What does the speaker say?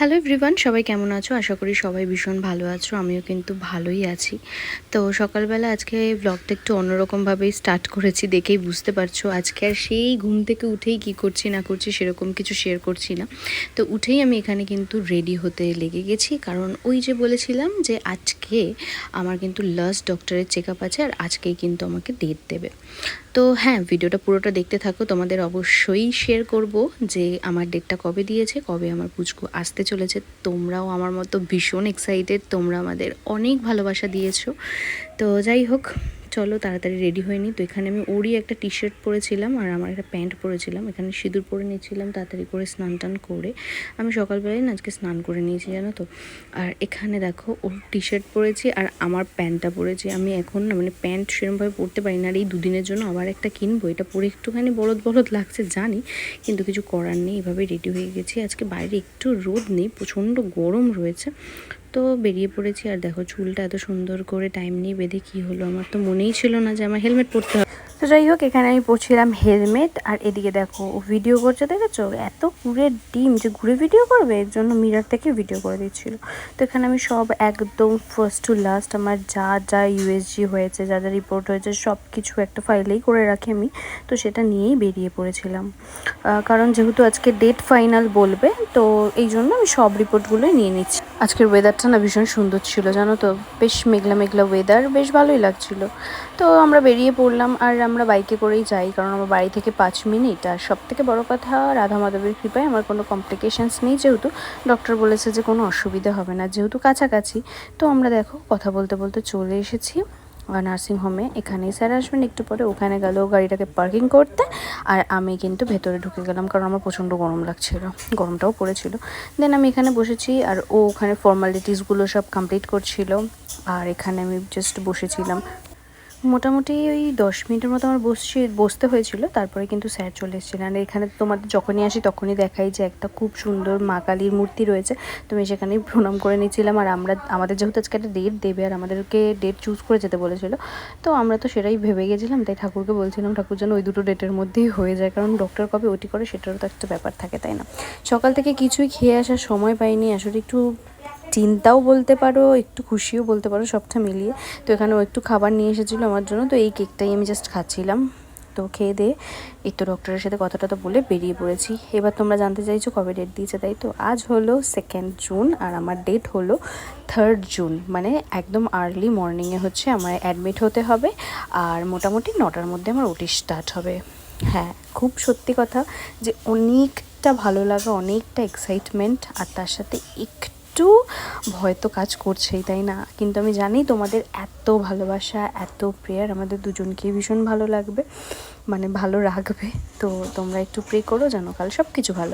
Hello everyone সবাই কেমন আছো? আশা করি সবাই ভীষণ ভালো আছো, আমিও কিন্তু ভালোই আছি। তো সকালবেলা আজকে ব্লগটা একটু অন্যরকমভাবেই স্টার্ট করেছি, দেখেই বুঝতে পারছ। আজকে আর সেই ঘুম থেকে উঠেই কি করছি, না করছি সেরকম কিছু শেয়ার করছি না। তো উঠেই আমি এখানে কিন্তু রেডি হতে লেগে গেছি, কারণ ওই যে বলেছিলাম যে আজকে আমার কিন্তু লাস্ট ডক্টরের চেক আপ আছে আর আজকেই কিন্তু আমাকে ডেট দেবে। তো হ্যাঁ ভিডিওটা পুরোটা দেখতে থাকো। তোমাদের অবশ্যই শেয়ার করব যে আমার ডেটটা কবে দিয়েছে, কবে আমার পুচকু আসতে চলেছে। তোমরাও আমার মতো ভীষণ এক্সাইটেড তোমরা আমাদের অনেক ভালোবাসা দিয়েছ। তো যাই হোক চলো তাড়াতাড়ি রেডি হয়ে নিই তো এখানে আমি ওরই একটা টি শার্ট পরেছিলাম আর আমার একটা প্যান্ট পরেছিলাম। এখানে সিঁদুর পরে নিয়েছিলাম তাড়াতাড়ি করে স্নান টান করে। আমি সকালবেলায় না আজকে স্নান করে নিয়েছি, জানো তো। আর এখানে দেখো, ওর টি শার্ট পরেছি আর আমার প্যান্টটা পরেছি। আমি এখন না মানে প্যান্ট সেরকমভাবে পরতে পারি না আর এই দুদিনের জন্য আবার একটা কিনবো। এটা পরে একটুখানি বলদ বলদ লাগছে, জানি। কিন্তু কিছু করার নেই এভাবে রেডি হয়ে গেছি। আজকে বাইরে একটু রোদ নেই, প্রচণ্ড গরম রয়েছে। তো বেরিয়ে পড়েছি আর দেখো চুলটা এত সুন্দর করে টাইম নিয়ে বেঁধে কি হলো? আমার তো মনেই ছিল না যে আমার হেলমেট পরতে হবে। তো যাই হোক, এখানে আমি পড়ছিলাম হেলমেট আর এদিকে দেখো ভিডিও করছে, দেখেছ? এত ঘুরে ডিম, যে ঘুরে ভিডিও করবে? এর জন্য মিরার থেকে ভিডিও করে দিচ্ছিল। তো এখানে আমি সব একদম ফার্স্ট টু লাস্ট আমার যা যা ইউএসজি হয়েছে, যা যা রিপোর্ট হয়েছে সব কিছু একটা ফাইলেই করে রাখি আমি। তো সেটা নিয়েই বেরিয়ে পড়েছিলাম। কারণ যেহেতু আজকে ডেট ফাইনাল বলবে, তো এই জন্য আমি সব রিপোর্টগুলোই নিয়ে নিচ্ছি। আজকের ওয়েদারটা না ভীষণ সুন্দর ছিল, জানো তো? বেশ মেঘলা মেঘলা ওয়েদার বেশ ভালোই লাগছিল। তো আমরা বেরিয়ে পড়লাম, আর আমরা বাইকে করেই যাই, কারণ আমার বাড়ি থেকে পাঁচ মিনিট। আর সব থেকে বড়ো কথা, রাধা মাধবের কৃপায় আমার কোনো কমপ্লিকেশানস নেই, যেহেতু ডক্টর বলেছে যে কোনো অসুবিধা হবে না, যেহেতু কাছাকাছি। তো আমরা দেখো, কথা বলতে বলতে চলে এসেছি নার্সিংহোমে এখানেই স্যার আসবেন, একটু পরে ওখানে গেল গাড়িটাকে পার্কিং করতে। আর আমি কিন্তু ভেতরে ঢুকে গেলাম, কারণ আমার প্রচণ্ড গরম লাগছিল, গরমটাও পড়েছিল। দেন আমি এখানে বসেছি, আর ও ওখানে ফর্মালিটিসগুলো সব কমপ্লিট করছিল। আর এখানে আমি জাস্ট বসেছিলাম মোটামুটি ওই দশ মিনিটের মতো আমার বসছি বসতে হয়েছিল, তারপরে কিন্তু স্যার চলে এসেছিলেন। আর এখানে তোমাদের যখনই আসি তখনই দেখাই যে একটা খুব সুন্দর মা কালীর মূর্তি রয়েছে। তো আমি সেখানেই প্রণাম করে নিয়েছিলাম। আর আমরা, আমাদের যেহেতু আজকে একটা ডেট দেবে, আর আমাদেরকে ডেট চুজ করে যেতে বলেছিল, তো আমরা তো সেটাই ভেবে গেছিলাম। তাই ঠাকুরকে বলছিলাম, ঠাকুর যেন ওই দুটো ডেটের মধ্যেই হয়ে যায়, কারণ ডক্টর কবে ওটি করে সেটারও তো একটা ব্যাপার থাকে, তাই না? সকাল থেকে কিছুই খেয়ে আসার সময় পাইনি। আসলে একটু চিন্তাও বলতে পারো, একটু খুশিও বলতে পারো, সবটা মিলিয়ে। তো এখানে ও একটু খাবার নিয়ে এসেছিল আমার জন্য, তো এই কেকটাই আমি জাস্ট খাচ্ছিলাম। তো খেয়ে দিয়ে এই তো ডক্টরের সাথে কথাটা তো বলে বেরিয়ে পড়েছি। এবার তোমরা জানতে চাইছো কবে ডেট দিয়েছে, তাই তো? আজ হলো সেকেন্ড জুন আর আমার ডেট হলো থার্ড জুন মানে একদম আর্লি মর্নিংয়ে হচ্ছে আমার অ্যাডমিট হতে হবে। আর মোটামুটি নটার মধ্যে আমার ওটি স্টার্ট হবে। হ্যাঁ খুব সত্যি কথা যে অনেকটা ভালো লাগা, অনেকটা এক্সাইটমেন্ট আর তার সাথে একটু ভয় তো কাজ করছেই, তাই না? কিন্তু আমি জানি তোমাদের এত ভালোবাসা, এত প্রেয়ার আমাদের দুজনকেই ভীষণ ভালো লাগবে মানে ভালো রাখবে তো তোমরা একটু প্রে করো জানো কাল সব কিছু ভালো